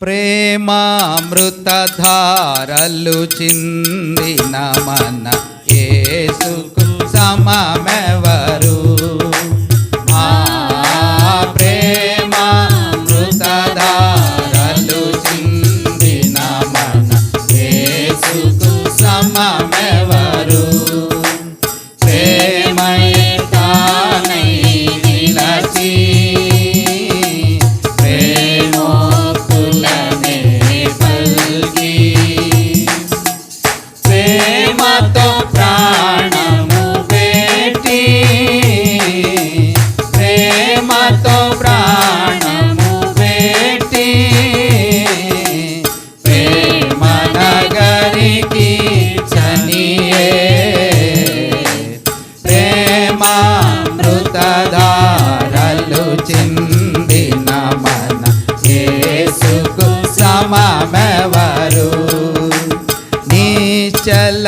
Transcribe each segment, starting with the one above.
ప్రేమామృతధారలు చిందిన మన ఏసుకు సమమెవరు?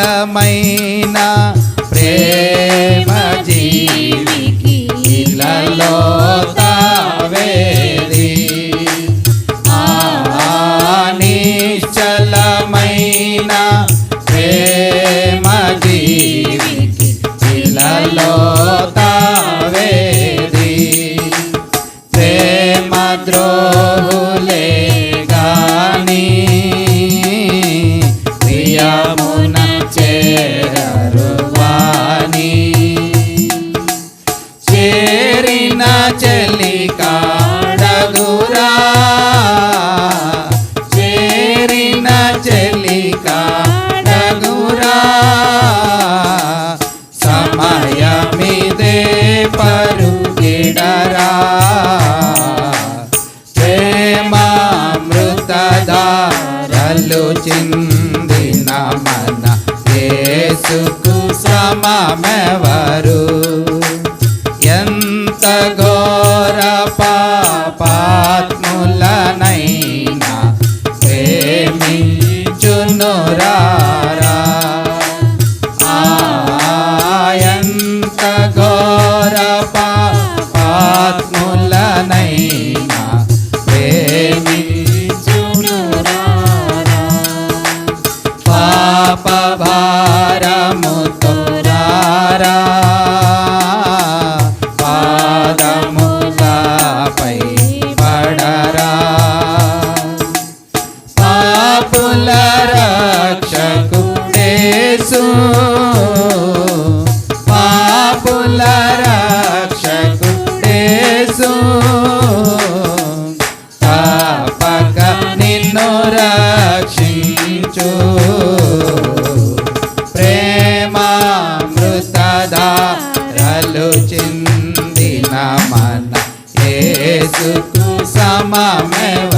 నిశ్చలమైన ప్రేమ జీవికి ఇలలో తావేది ఆ నిశ్చలమైన ప్రేమ జీవికి ఇలలో తావేది ప్రేమ ద్రోహులే గాని ప్రియము చిందిన మన యేసుకు సమమెవరు ఎంత ఘోర పాపాత్ములనైనా ప్రేమించునురారా? ఎంత ఘోర పాపాత్ములనైనా పాపుల రక్షకుడేసు పాపుల రక్షకుడేసు తప్పక నిన్ను రక్షించు. ప్రేమామృతధారలు చిందిన మన యేసుకు సమమెవరు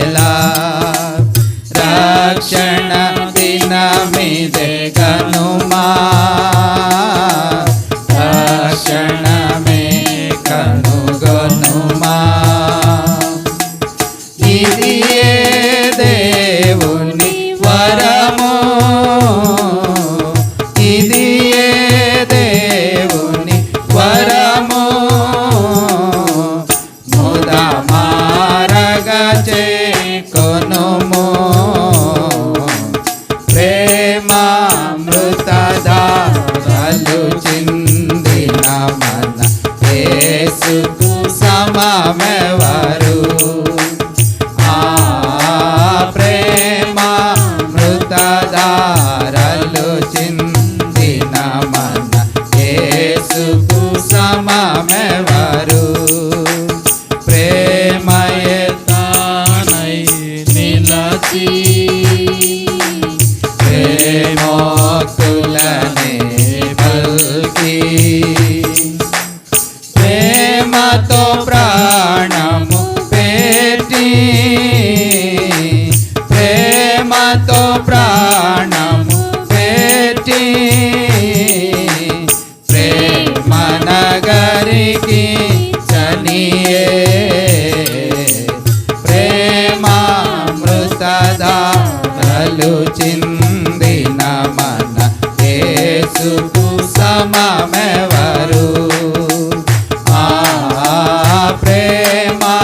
చేకొనుము ప్రేమామృతధారలు చిందిన మన యేసుకు సమమెవరు ఆ ప్రేమామృతధారలు చిందిన you. చిందిన మన యేసుకు సమమెవరు?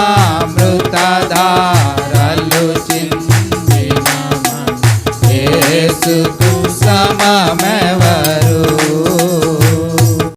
ప్రేమామృతదా